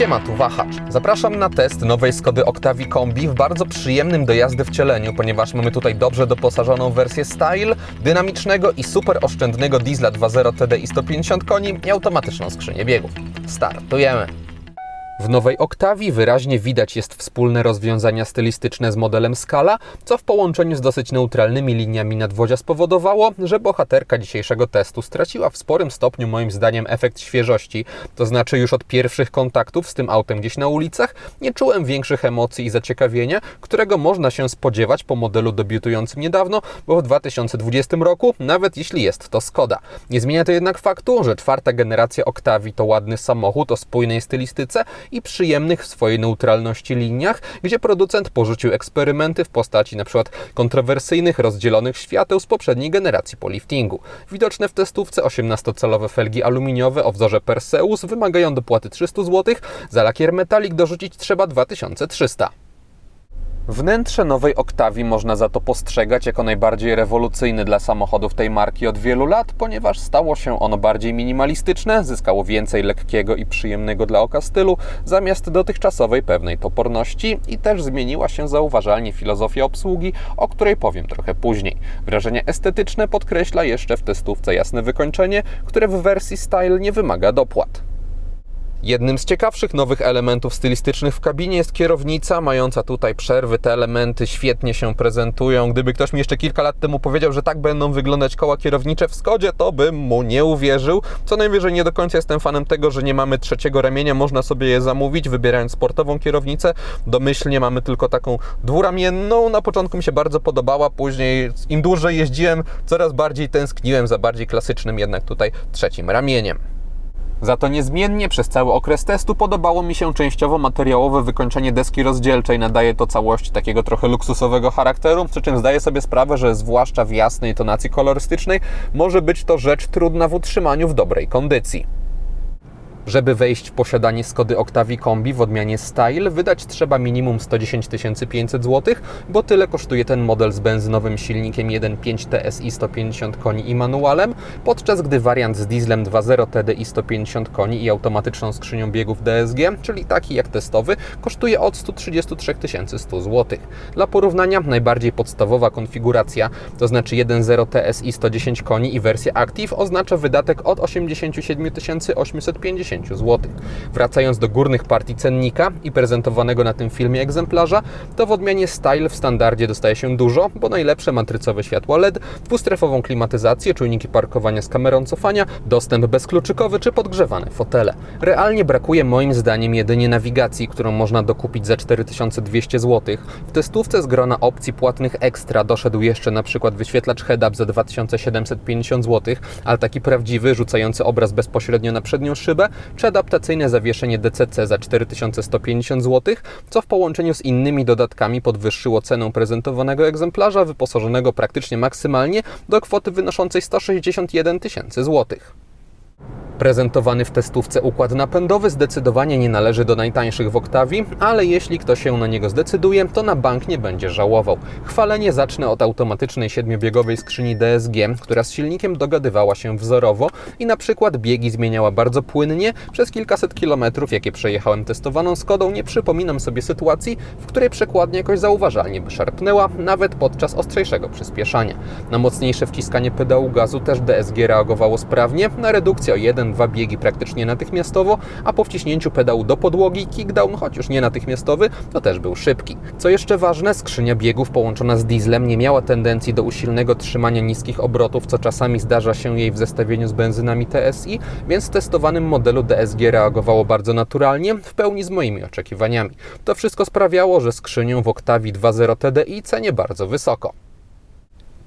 Siema, tu Wahacz. Zapraszam na test nowej Skody Octavii Kombi w bardzo przyjemnym do jazdy wcieleniu, ponieważ mamy tutaj dobrze doposażoną wersję Style, dynamicznego i super oszczędnego diesla 2.0 TDI 150 koni i automatyczną skrzynię biegów. Startujemy! W nowej Octavii wyraźnie widać jest wspólne rozwiązania stylistyczne z modelem Scala, co w połączeniu z dosyć neutralnymi liniami nadwozia spowodowało, że bohaterka dzisiejszego testu straciła w sporym stopniu moim zdaniem efekt świeżości. To znaczy już od pierwszych kontaktów z tym autem gdzieś na ulicach nie czułem większych emocji i zaciekawienia, którego można się spodziewać po modelu debiutującym niedawno, bo w 2020 roku, nawet jeśli jest to Skoda. Nie zmienia to jednak faktu, że czwarta generacja Octavii to ładny samochód o spójnej stylistyce i przyjemnych w swojej neutralności liniach, gdzie producent porzucił eksperymenty w postaci np. kontrowersyjnych rozdzielonych świateł z poprzedniej generacji po liftingu. Widoczne w testówce 18-calowe felgi aluminiowe o wzorze Perseus wymagają dopłaty 300 zł, za lakier metalik dorzucić trzeba 2300. Wnętrze nowej Octavii można za to postrzegać jako najbardziej rewolucyjny dla samochodów tej marki od wielu lat, ponieważ stało się ono bardziej minimalistyczne, zyskało więcej lekkiego i przyjemnego dla oka stylu, zamiast dotychczasowej pewnej toporności i też zmieniła się zauważalnie filozofia obsługi, o której powiem trochę później. Wrażenie estetyczne podkreśla jeszcze w testówce jasne wykończenie, które w wersji Style nie wymaga dopłat. Jednym z ciekawszych nowych elementów stylistycznych w kabinie jest kierownica, mająca tutaj przerwy. Te elementy świetnie się prezentują. Gdyby ktoś mi jeszcze kilka lat temu powiedział, że tak będą wyglądać koła kierownicze w Skodzie, to bym mu nie uwierzył. Co najwyżej nie do końca jestem fanem tego, że nie mamy trzeciego ramienia, można sobie je zamówić, wybierając sportową kierownicę. Domyślnie mamy tylko taką dwuramienną. Na początku mi się bardzo podobała, później im dłużej jeździłem, coraz bardziej tęskniłem za bardziej klasycznym jednak tutaj trzecim ramieniem. Za to niezmiennie przez cały okres testu podobało mi się częściowo materiałowe wykończenie deski rozdzielczej. Nadaje to całości takiego trochę luksusowego charakteru, przy czym zdaję sobie sprawę, że zwłaszcza w jasnej tonacji kolorystycznej może być to rzecz trudna w utrzymaniu w dobrej kondycji. Żeby wejść w posiadanie Skody Octavii Kombi w odmianie Style, wydać trzeba minimum 110 500 zł, bo tyle kosztuje ten model z benzynowym silnikiem 1.5 TSI 150 koni i manualem, podczas gdy wariant z dieslem 2.0 TDI 150 koni i automatyczną skrzynią biegów DSG, czyli taki jak testowy, kosztuje od 133 100 zł. Dla porównania najbardziej podstawowa konfiguracja, to znaczy 1.0 TSI 110 koni i wersja Active oznacza wydatek od 87 850 zł. Wracając do górnych partii cennika i prezentowanego na tym filmie egzemplarza, to w odmianie Style w standardzie dostaje się dużo, bo najlepsze matrycowe światło LED, dwustrefową klimatyzację, czujniki parkowania z kamerą cofania, dostęp bezkluczykowy czy podgrzewane fotele. Realnie brakuje moim zdaniem jedynie nawigacji, którą można dokupić za 4200 zł. W testówce z grona opcji płatnych ekstra doszedł jeszcze na przykład wyświetlacz head-up za 2750 zł, ale taki prawdziwy, rzucający obraz bezpośrednio na przednią szybę, czy adaptacyjne zawieszenie DCC za 4150 zł, co w połączeniu z innymi dodatkami podwyższyło cenę prezentowanego egzemplarza, wyposażonego praktycznie maksymalnie do kwoty wynoszącej 161 tysięcy złotych. Prezentowany w testówce układ napędowy zdecydowanie nie należy do najtańszych w Octavii, ale jeśli ktoś się na niego zdecyduje, to na bank nie będzie żałował. Chwalenie zacznę od automatycznej siedmiobiegowej skrzyni DSG, która z silnikiem dogadywała się wzorowo i na przykład biegi zmieniała bardzo płynnie. Przez kilkaset kilometrów, jakie przejechałem testowaną Skodą, nie przypominam sobie sytuacji, w której przekładnia jakoś zauważalnie by szarpnęła, nawet podczas ostrzejszego przyspieszania. Na mocniejsze wciskanie pedału gazu też DSG reagowało sprawnie, na redukcję o 1 dwa biegi praktycznie natychmiastowo, a po wciśnięciu pedału do podłogi kickdown, choć już nie natychmiastowy, to też był szybki. Co jeszcze ważne, skrzynia biegów połączona z dieslem nie miała tendencji do usilnego trzymania niskich obrotów, co czasami zdarza się jej w zestawieniu z benzynami TSI, więc w testowanym modelu DSG reagowało bardzo naturalnie, w pełni z moimi oczekiwaniami. To wszystko sprawiało, że skrzynię w Octavii 2.0 TDI cenię bardzo wysoko.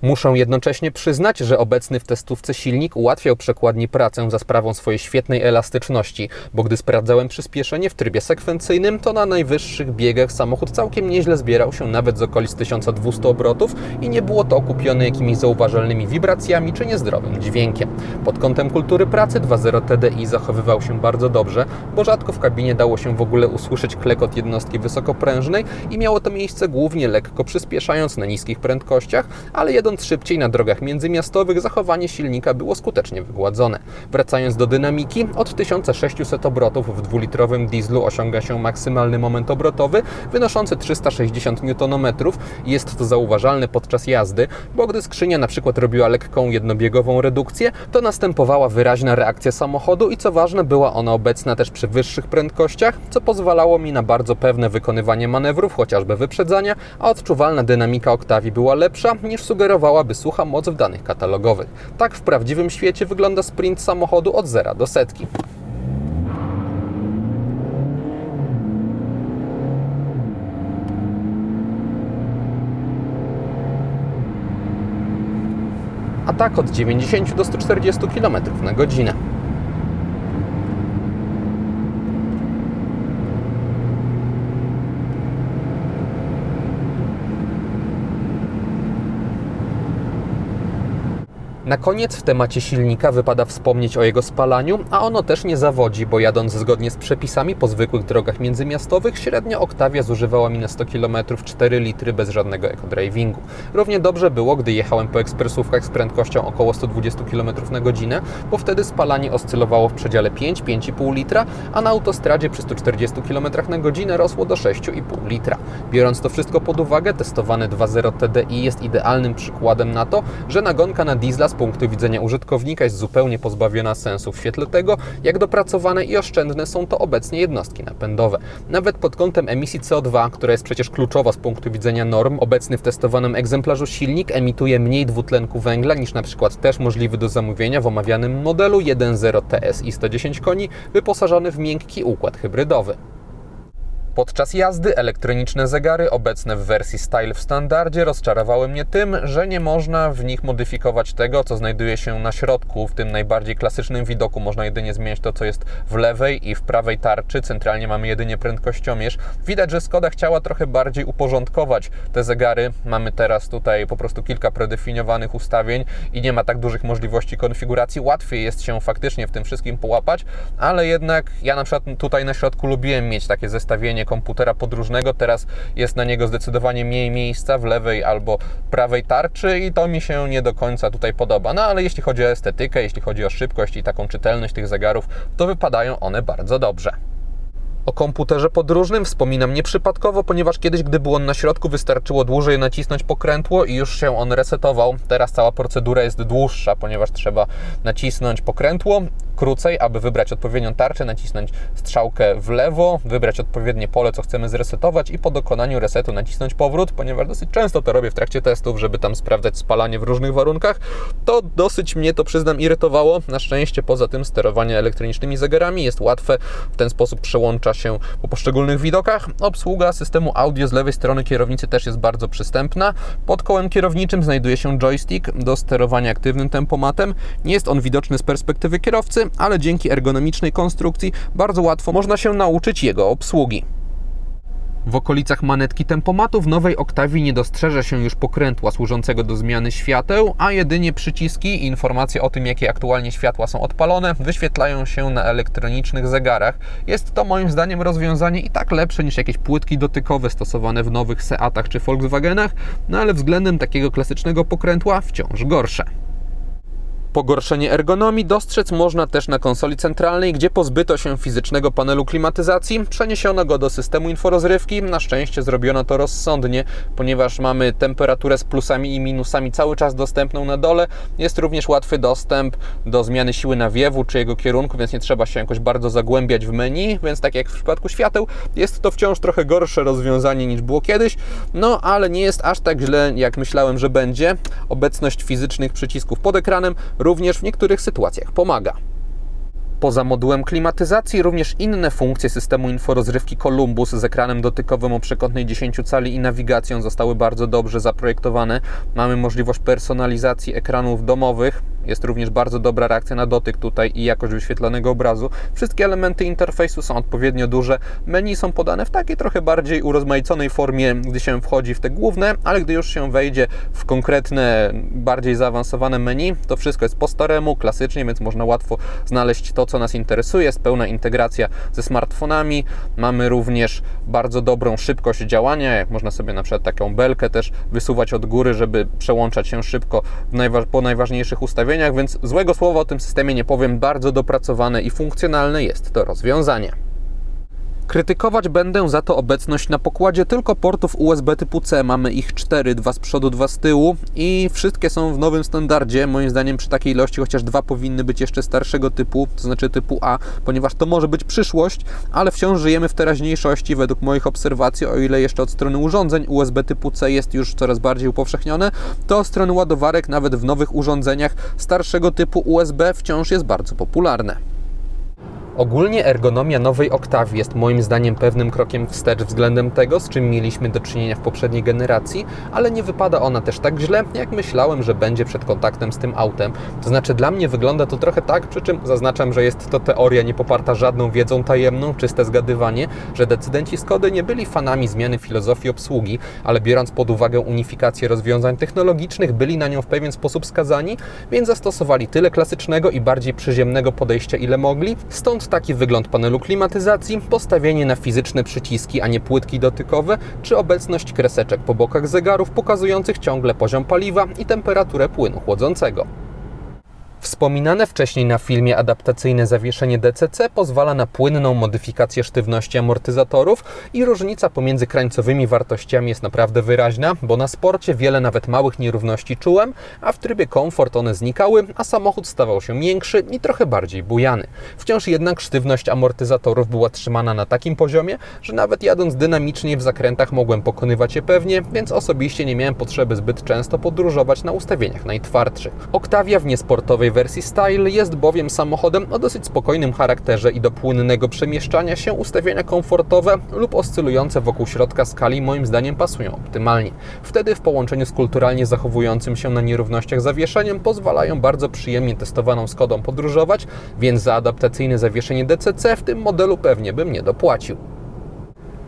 Muszę jednocześnie przyznać, że obecny w testówce silnik ułatwiał przekładni pracę za sprawą swojej świetnej elastyczności, bo gdy sprawdzałem przyspieszenie w trybie sekwencyjnym, to na najwyższych biegach samochód całkiem nieźle zbierał się nawet z okolic 1200 obrotów i nie było to okupione jakimiś zauważalnymi wibracjami czy niezdrowym dźwiękiem. Pod kątem kultury pracy 2.0 TDI zachowywał się bardzo dobrze, bo rzadko w kabinie dało się w ogóle usłyszeć klekot jednostki wysokoprężnej i miało to miejsce głównie lekko przyspieszając na niskich prędkościach, ale jedąc Jadąc szybciej na drogach międzymiastowych, zachowanie silnika było skutecznie wygładzone. Wracając do dynamiki, od 1600 obrotów w dwulitrowym dieslu osiąga się maksymalny moment obrotowy wynoszący 360 Nm. Jest to zauważalne podczas jazdy, bo gdy skrzynia na przykład robiła lekką jednobiegową redukcję, to następowała wyraźna reakcja samochodu i co ważne, była ona obecna też przy wyższych prędkościach, co pozwalało mi na bardzo pewne wykonywanie manewrów, chociażby wyprzedzania, a odczuwalna dynamika Octavii była lepsza niż sugerowałaby sucha moc w danych katalogowych. Tak w prawdziwym świecie wygląda sprint samochodu od zera do setki. a tak od 90 do 140 km na godzinę. Na koniec w temacie silnika wypada wspomnieć o jego spalaniu, a ono też nie zawodzi, bo jadąc zgodnie z przepisami po zwykłych drogach międzymiastowych, średnio Octavia zużywała mi na 100 km 4 litry bez żadnego eco-drivingu. Równie dobrze było, gdy jechałem po ekspresówkach z prędkością około 120 km na godzinę, bo wtedy spalanie oscylowało w przedziale 5-5,5 litra, a na autostradzie przy 140 km na godzinę rosło do 6,5 litra. Biorąc to wszystko pod uwagę, testowany 2.0 TDI jest idealnym przykładem na to, że nagonka na diesla z punktu widzenia użytkownika jest zupełnie pozbawiona sensu w świetle tego, jak dopracowane i oszczędne są to obecnie jednostki napędowe. Nawet pod kątem emisji CO2, która jest przecież kluczowa z punktu widzenia norm, obecny w testowanym egzemplarzu silnik emituje mniej dwutlenku węgla niż na przykład też możliwy do zamówienia w omawianym modelu 1.0 TSI 110 koni, wyposażony w miękki układ hybrydowy. Podczas jazdy elektroniczne zegary obecne w wersji Style w standardzie rozczarowały mnie tym, że nie można w nich modyfikować tego, co znajduje się na środku. W tym najbardziej klasycznym widoku można jedynie zmieniać to, co jest w lewej i w prawej tarczy. Centralnie mamy jedynie prędkościomierz. Widać, że Skoda chciała trochę bardziej uporządkować te zegary. Mamy teraz tutaj po prostu kilka predefiniowanych ustawień i nie ma tak dużych możliwości konfiguracji. Łatwiej jest się faktycznie w tym wszystkim połapać, ale jednak ja na przykład tutaj na środku lubiłem mieć takie zestawienie komputera podróżnego, teraz jest na niego zdecydowanie mniej miejsca w lewej albo prawej tarczy i to mi się nie do końca tutaj podoba. No ale jeśli chodzi o estetykę, jeśli chodzi o szybkość i taką czytelność tych zegarów, to wypadają one bardzo dobrze. O komputerze podróżnym wspominam nieprzypadkowo, ponieważ kiedyś, gdy był on na środku, wystarczyło dłużej nacisnąć pokrętło i już się on resetował. Teraz cała procedura jest dłuższa, ponieważ trzeba nacisnąć pokrętło krócej, aby wybrać odpowiednią tarczę, nacisnąć strzałkę w lewo, wybrać odpowiednie pole, co chcemy zresetować i po dokonaniu resetu nacisnąć powrót, ponieważ dosyć często to robię w trakcie testów, żeby tam sprawdzać spalanie w różnych warunkach. To dosyć mnie to przyznam irytowało. Na szczęście poza tym sterowanie elektronicznymi zegarami jest łatwe, w ten sposób przełącza się po poszczególnych widokach. Obsługa systemu audio z lewej strony kierownicy też jest bardzo przystępna. Pod kołem kierowniczym znajduje się joystick do sterowania aktywnym tempomatem. Nie jest on widoczny z perspektywy kierowcy, ale dzięki ergonomicznej konstrukcji bardzo łatwo można się nauczyć jego obsługi. W okolicach manetki tempomatu w nowej Oktawii nie dostrzeże się już pokrętła służącego do zmiany świateł, a jedynie przyciski i informacje o tym, jakie aktualnie światła są odpalone, wyświetlają się na elektronicznych zegarach. Jest to moim zdaniem rozwiązanie i tak lepsze niż jakieś płytki dotykowe stosowane w nowych Seatach czy Volkswagenach, no ale względem takiego klasycznego pokrętła wciąż gorsze. Pogorszenie ergonomii dostrzec można też na konsoli centralnej, gdzie pozbyto się fizycznego panelu klimatyzacji, przeniesiono go do systemu inforozrywki. Na szczęście zrobiono to rozsądnie, ponieważ mamy temperaturę z plusami i minusami cały czas dostępną na dole. Jest również łatwy dostęp do zmiany siły nawiewu czy jego kierunku, więc nie trzeba się jakoś bardzo zagłębiać w menu, więc tak jak w przypadku świateł, jest to wciąż trochę gorsze rozwiązanie niż było kiedyś, no ale nie jest aż tak źle, jak myślałem, że będzie. Obecność fizycznych przycisków pod ekranem również w niektórych sytuacjach pomaga. Poza modułem klimatyzacji, również inne funkcje systemu inforozrywki Columbus z ekranem dotykowym o przekątnej 10 cali i nawigacją zostały bardzo dobrze zaprojektowane. Mamy możliwość personalizacji ekranów domowych. Jest również bardzo dobra reakcja na dotyk tutaj i jakość wyświetlonego obrazu. Wszystkie elementy interfejsu są odpowiednio duże. Menu są podane w takiej trochę bardziej urozmaiconej formie, gdy się wchodzi w te główne, ale gdy już się wejdzie w konkretne, bardziej zaawansowane menu, to wszystko jest po staremu, klasycznie, więc można łatwo znaleźć to, co co nas interesuje. Jest pełna integracja ze smartfonami. Mamy również bardzo dobrą szybkość działania, jak można sobie na przykład taką belkę też wysuwać od góry, żeby przełączać się szybko najwa- po najważniejszych ustawieniach, więc złego słowa o tym systemie nie powiem. Bardzo dopracowane i funkcjonalne jest to rozwiązanie. Krytykować będę za to obecność na pokładzie tylko portów USB typu C. Mamy ich 4, dwa z przodu, dwa z tyłu i wszystkie są w nowym standardzie. Moim zdaniem przy takiej ilości chociaż dwa powinny być jeszcze starszego typu, to znaczy typu A, ponieważ to może być przyszłość, ale wciąż żyjemy w teraźniejszości według moich obserwacji, o ile jeszcze od strony urządzeń USB typu C jest już coraz bardziej upowszechnione, to od strony ładowarek nawet w nowych urządzeniach starszego typu USB wciąż jest bardzo popularne. Ogólnie ergonomia nowej Octavii jest moim zdaniem pewnym krokiem wstecz względem tego, z czym mieliśmy do czynienia w poprzedniej generacji, ale nie wypada ona też tak źle, jak myślałem, że będzie przed kontaktem z tym autem. To znaczy dla mnie wygląda to trochę tak, przy czym zaznaczam, że jest to teoria nie poparta żadną wiedzą tajemną, czyste zgadywanie, że decydenci Skody nie byli fanami zmiany filozofii obsługi, ale biorąc pod uwagę unifikację rozwiązań technologicznych, byli na nią w pewien sposób skazani, więc zastosowali tyle klasycznego i bardziej przyziemnego podejścia, ile mogli. Stąd taki wygląd panelu klimatyzacji, postawienie na fizyczne przyciski, a nie płytki dotykowe, czy obecność kreseczek po bokach zegarów pokazujących ciągle poziom paliwa i temperaturę płynu chłodzącego. Wspominane wcześniej na filmie adaptacyjne zawieszenie DCC pozwala na płynną modyfikację sztywności amortyzatorów i różnica pomiędzy krańcowymi wartościami jest naprawdę wyraźna, bo na sporcie wiele nawet małych nierówności czułem, a w trybie komfort one znikały, a samochód stawał się miększy i trochę bardziej bujany. Wciąż jednak sztywność amortyzatorów była trzymana na takim poziomie, że nawet jadąc dynamicznie w zakrętach mogłem pokonywać je pewnie, więc osobiście nie miałem potrzeby zbyt często podróżować na ustawieniach najtwardszych. Octavia w niesportowej wersji Style jest bowiem samochodem o dosyć spokojnym charakterze i do płynnego przemieszczania się ustawienia komfortowe lub oscylujące wokół środka skali moim zdaniem pasują optymalnie. Wtedy w połączeniu z kulturalnie zachowującym się na nierównościach zawieszeniem pozwalają bardzo przyjemnie testowaną Skodą podróżować, więc za adaptacyjne zawieszenie DCC w tym modelu pewnie bym nie dopłacił.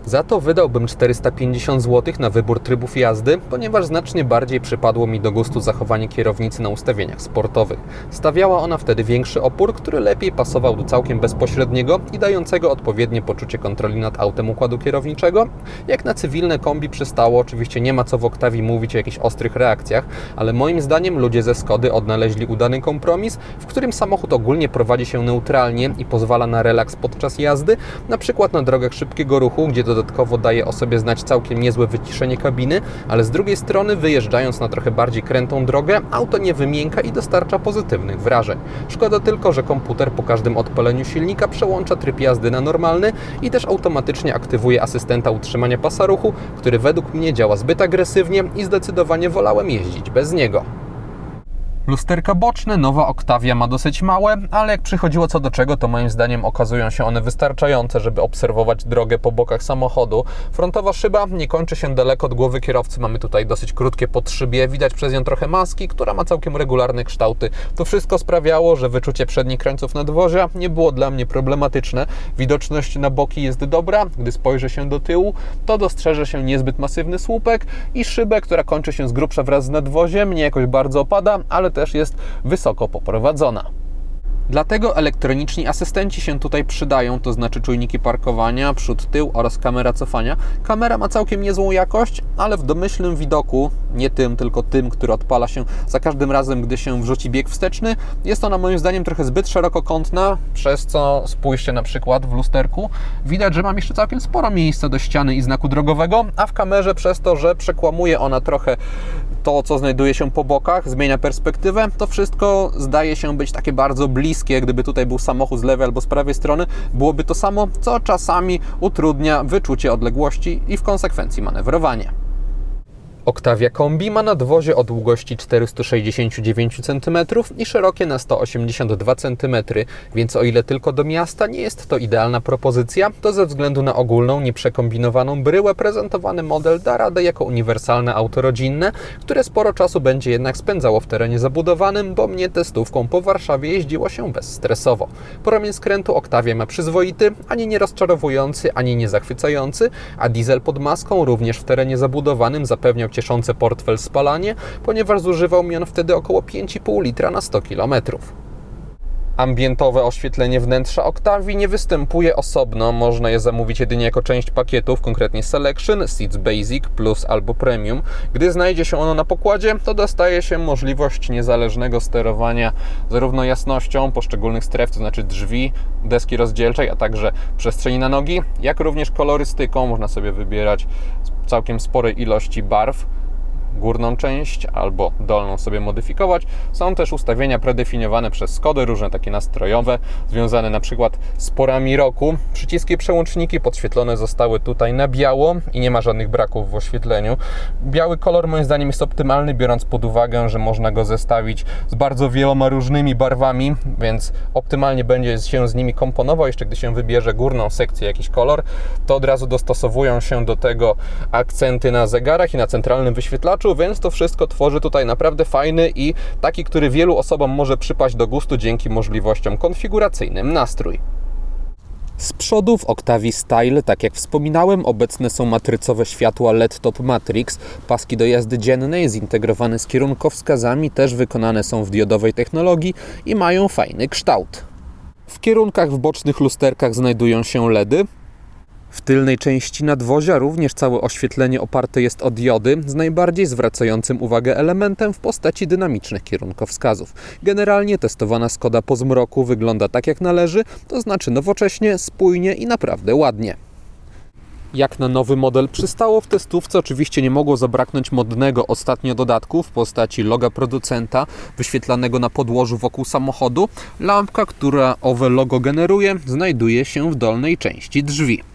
Za to wydałbym 450 zł na wybór trybów jazdy, ponieważ znacznie bardziej przypadło mi do gustu zachowanie kierownicy na ustawieniach sportowych. Stawiała ona wtedy większy opór, który lepiej pasował do całkiem bezpośredniego i dającego odpowiednie poczucie kontroli nad autem układu kierowniczego. Jak na cywilne kombi przystało, oczywiście nie ma co w Oktawii mówić o jakichś ostrych reakcjach, ale moim zdaniem ludzie ze Skody odnaleźli udany kompromis, w którym samochód ogólnie prowadzi się neutralnie i pozwala na relaks podczas jazdy, na przykład na drogach szybkiego ruchu, gdzie dodatkowo daje o sobie znać całkiem niezłe wyciszenie kabiny, ale z drugiej strony wyjeżdżając na trochę bardziej krętą drogę, auto nie wymięka i dostarcza pozytywnych wrażeń. Szkoda tylko, że komputer po każdym odpaleniu silnika przełącza tryb jazdy na normalny i też automatycznie aktywuje asystenta utrzymania pasa ruchu, który według mnie działa zbyt agresywnie i zdecydowanie wolałem jeździć bez niego. Lusterka boczne, nowa Octavia ma dosyć małe, ale jak przychodziło co do czego, to moim zdaniem okazują się one wystarczające, żeby obserwować drogę po bokach samochodu. Frontowa szyba nie kończy się daleko od głowy kierowcy, mamy tutaj dosyć krótkie podszybie, widać przez nią trochę maski, która ma całkiem regularne kształty. To wszystko sprawiało, że wyczucie przednich krańców nadwozia nie było dla mnie problematyczne. Widoczność na boki jest dobra, gdy spojrzy się do tyłu, to dostrzeże się niezbyt masywny słupek i szybę, która kończy się z grubsza wraz z nadwoziem, nie jakoś bardzo opada, ale też jest wysoko poprowadzona. Dlatego elektroniczni asystenci się tutaj przydają, to znaczy czujniki parkowania, przód, tył oraz kamera cofania. Kamera ma całkiem niezłą jakość, ale w domyślnym widoku, nie tym, tylko tym, który odpala się za każdym razem, gdy się wrzuci bieg wsteczny, jest ona moim zdaniem trochę zbyt szerokokątna, przez co spójrzcie na przykład w lusterku, widać, że mam jeszcze całkiem sporo miejsca do ściany i znaku drogowego, a w kamerze przez to, że przekłamuje ona trochę to, co znajduje się po bokach, zmienia perspektywę, to wszystko zdaje się być takie bardzo bliskie. Gdyby tutaj był samochód z lewej albo z prawej strony, byłoby to samo, co czasami utrudnia wyczucie odległości i w konsekwencji manewrowanie. Octavia Kombi ma nadwozie o długości 469 cm i szerokie na 182 cm, więc o ile tylko do miasta nie jest to idealna propozycja, to ze względu na ogólną, nieprzekombinowaną bryłę prezentowany model da radę jako uniwersalne auto rodzinne, które sporo czasu będzie jednak spędzało w terenie zabudowanym, bo mnie testówką po Warszawie jeździło się bezstresowo. Promień skrętu Octavia ma przyzwoity, ani nie rozczarowujący, ani nie zachwycający, a diesel pod maską również w terenie zabudowanym zapewniał cieszące portfel spalanie, ponieważ zużywał mi on wtedy około 5,5 litra na 100 km. Ambientowe oświetlenie wnętrza Octavii nie występuje osobno, można je zamówić jedynie jako część pakietów, konkretnie Selection, Seats Basic Plus albo Premium. Gdy znajdzie się ono na pokładzie, to dostaje się możliwość niezależnego sterowania zarówno jasnością poszczególnych stref, to znaczy drzwi, deski rozdzielczej, a także przestrzeni na nogi, jak również kolorystyką. Można sobie wybierać całkiem sporej ilości barw górną część albo dolną sobie modyfikować. Są też ustawienia predefiniowane przez Skody, różne takie nastrojowe, związane na przykład z porami roku. Przyciski przełączniki podświetlone zostały tutaj na biało i nie ma żadnych braków w oświetleniu. Biały kolor moim zdaniem jest optymalny, biorąc pod uwagę, że można go zestawić z bardzo wieloma różnymi barwami, więc optymalnie będzie się z nimi komponował. Jeszcze gdy się wybierze górną sekcję, jakiś kolor, to od razu dostosowują się do tego akcenty na zegarach i na centralnym wyświetlaczu, więc to wszystko tworzy tutaj naprawdę fajny i taki, który wielu osobom może przypaść do gustu dzięki możliwościom konfiguracyjnym nastrój. Z przodu w Octavii Style, tak jak wspominałem, obecne są matrycowe światła LED Top Matrix, paski do jazdy dziennej zintegrowane z kierunkowskazami też wykonane są w diodowej technologii i mają fajny kształt. W kierunkach w bocznych lusterkach znajdują się LEDy, w tylnej części nadwozia również całe oświetlenie oparte jest o diody z najbardziej zwracającym uwagę elementem w postaci dynamicznych kierunkowskazów. Generalnie testowana Skoda po zmroku wygląda tak jak należy, to znaczy nowocześnie, spójnie i naprawdę ładnie. Jak na nowy model przystało w testówce, oczywiście nie mogło zabraknąć modnego ostatnio dodatku w postaci loga producenta wyświetlanego na podłożu wokół samochodu. Lampka, która owe logo generuje, znajduje się w dolnej części drzwi.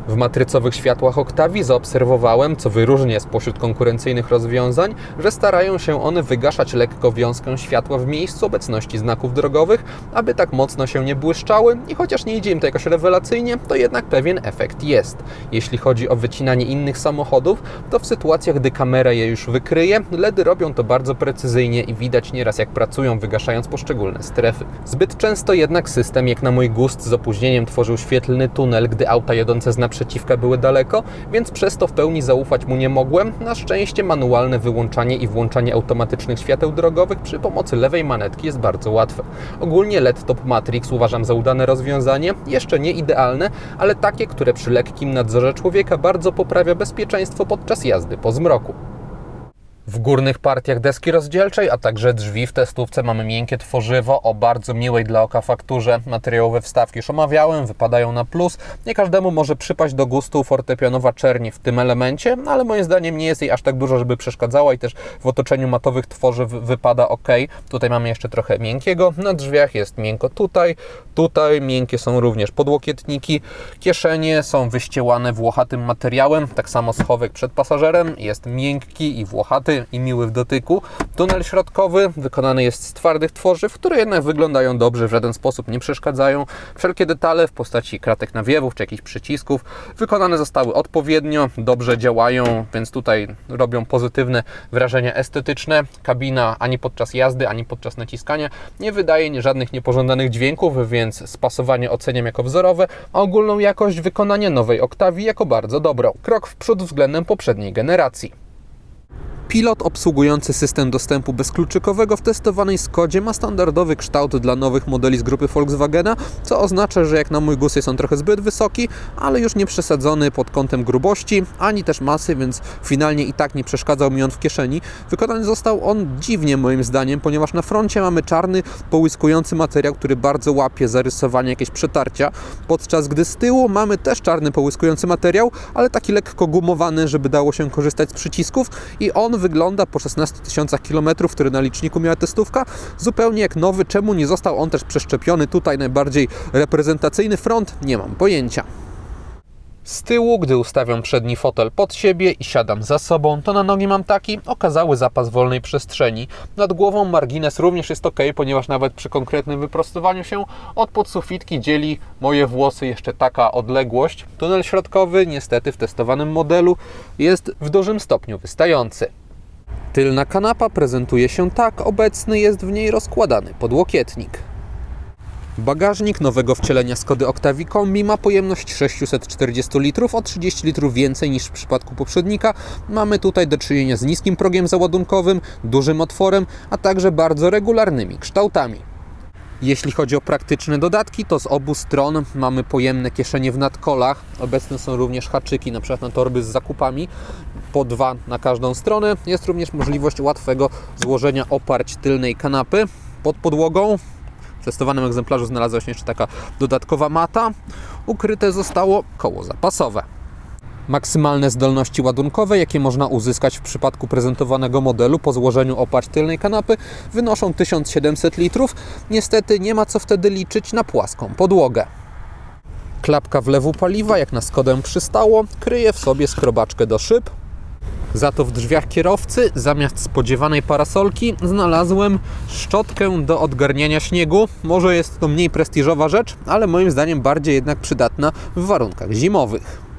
W matrycowych światłach Octavii zaobserwowałem, co wyróżnia spośród konkurencyjnych rozwiązań, że starają się one wygaszać lekko wiązkę światła w miejscu obecności znaków drogowych, aby tak mocno się nie błyszczały i chociaż nie idzie im to jakoś rewelacyjnie, to jednak pewien efekt jest. Jeśli chodzi o wycinanie innych samochodów, to w sytuacjach, gdy kamera je już wykryje, LEDy robią to bardzo precyzyjnie i widać nieraz jak pracują, wygaszając poszczególne strefy. Zbyt często jednak system, jak na mój gust, z opóźnieniem tworzył świetlny tunel, gdy auta jadące z naprzeciwka były daleko, więc przez to w pełni zaufać mu nie mogłem. Na szczęście manualne wyłączanie i włączanie automatycznych świateł drogowych przy pomocy lewej manetki jest bardzo łatwe. Ogólnie LED Top Matrix uważam za udane rozwiązanie, jeszcze nie idealne, ale takie, które przy lekkim nadzorze człowieka bardzo poprawia bezpieczeństwo podczas jazdy po zmroku. W górnych partiach deski rozdzielczej, a także drzwi w testówce mamy miękkie tworzywo o bardzo miłej dla oka fakturze. Materiałowe wstawki już omawiałem, wypadają na plus. Nie każdemu może przypaść do gustu fortepianowa czerni w tym elemencie, ale moim zdaniem nie jest jej aż tak dużo, żeby przeszkadzała i też w otoczeniu matowych tworzyw wypada ok. Tutaj mamy jeszcze trochę miękkiego. Na drzwiach jest miękko tutaj, tutaj miękkie są również podłokietniki. Kieszenie są wyściełane włochatym materiałem, tak samo schowek przed pasażerem jest miękki i włochaty i miły w dotyku. Tunel środkowy wykonany jest z twardych tworzyw, które jednak wyglądają dobrze, w żaden sposób nie przeszkadzają. Wszelkie detale w postaci kratek nawiewów czy jakichś przycisków wykonane zostały odpowiednio, dobrze działają, więc tutaj robią pozytywne wrażenie estetyczne. Kabina ani podczas jazdy, ani podczas naciskania nie wydaje żadnych niepożądanych dźwięków, więc spasowanie oceniam jako wzorowe, a ogólną jakość wykonania nowej Octavii jako bardzo dobrą. Krok w przód względem poprzedniej generacji. Pilot obsługujący system dostępu bezkluczykowego w testowanej Skodzie ma standardowy kształt dla nowych modeli z grupy Volkswagena, co oznacza, że jak na mój gust jest on trochę zbyt wysoki, ale już nie przesadzony pod kątem grubości, ani też masy, więc finalnie i tak nie przeszkadzał mi on w kieszeni. Wykonany został on dziwnie moim zdaniem, ponieważ na froncie mamy czarny, połyskujący materiał, który bardzo łapie zarysowanie, jakieś przetarcia, podczas gdy z tyłu mamy też czarny, połyskujący materiał, ale taki lekko gumowany, żeby dało się korzystać z przycisków i on wygląda po 16 tysiącach kilometrów, który na liczniku miała testówka, zupełnie jak nowy. Czemu nie został on też przeszczepiony? Tutaj najbardziej reprezentacyjny front, nie mam pojęcia. Z tyłu, gdy ustawiam przedni fotel pod siebie i siadam za sobą, to na nogi mam taki okazały zapas wolnej przestrzeni. Nad głową margines również jest ok, ponieważ nawet przy konkretnym wyprostowaniu się od podsufitki dzieli moje włosy jeszcze taka odległość. Tunel środkowy, niestety w testowanym modelu, jest w dużym stopniu wystający. Tylna kanapa prezentuje się tak, obecny jest w niej rozkładany podłokietnik. Bagażnik nowego wcielenia Skody Octavii Kombi ma pojemność 640 litrów, o 30 litrów więcej niż w przypadku poprzednika. Mamy tutaj do czynienia z niskim progiem załadunkowym, dużym otworem, a także bardzo regularnymi kształtami. Jeśli chodzi o praktyczne dodatki, to z obu stron mamy pojemne kieszenie w nadkolach. Obecne są również haczyki, na przykład na torby z zakupami, po dwa na każdą stronę. Jest również możliwość łatwego złożenia oparć tylnej kanapy pod podłogą. W testowanym egzemplarzu znalazła się jeszcze taka dodatkowa mata. Ukryte zostało koło zapasowe. Maksymalne zdolności ładunkowe, jakie można uzyskać w przypadku prezentowanego modelu po złożeniu oparć tylnej kanapy, wynoszą 1700 litrów. Niestety nie ma co wtedy liczyć na płaską podłogę. Klapka wlewu paliwa, jak na Skodę przystało, kryje w sobie skrobaczkę do szyb. Za to w drzwiach kierowcy, zamiast spodziewanej parasolki, znalazłem szczotkę do odgarniania śniegu. Może jest to mniej prestiżowa rzecz, ale moim zdaniem bardziej jednak przydatna w warunkach zimowych.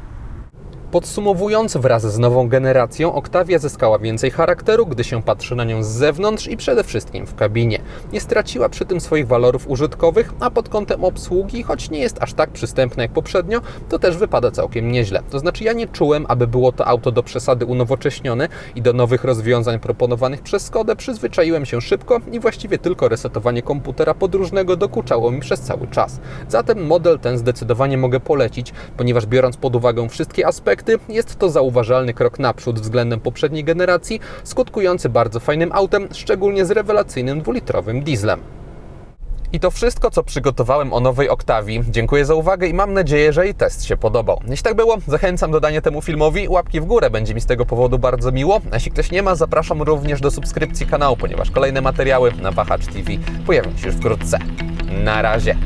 Podsumowując, wraz z nową generacją Octavia zyskała więcej charakteru, gdy się patrzy na nią z zewnątrz i przede wszystkim w kabinie. Nie straciła przy tym swoich walorów użytkowych, a pod kątem obsługi, choć nie jest aż tak przystępna jak poprzednio, to też wypada całkiem nieźle. To znaczy ja nie czułem, aby było to auto do przesady unowocześnione i do nowych rozwiązań proponowanych przez Skodę przyzwyczaiłem się szybko i właściwie tylko resetowanie komputera podróżnego dokuczało mi przez cały czas. Zatem model ten zdecydowanie mogę polecić, ponieważ biorąc pod uwagę wszystkie aspekty, jest to zauważalny krok naprzód względem poprzedniej generacji, skutkujący bardzo fajnym autem, szczególnie z rewelacyjnym dwulitrowym dieslem. I to wszystko, co przygotowałem o nowej Oktawii. Dziękuję za uwagę i mam nadzieję, że i test się podobał. Jeśli tak było, zachęcam do dania temu filmowi łapki w górę, będzie mi z tego powodu bardzo miło. A jeśli ktoś nie ma, zapraszam również do subskrypcji kanału, ponieważ kolejne materiały na Wahacz TV pojawią się już wkrótce. Na razie!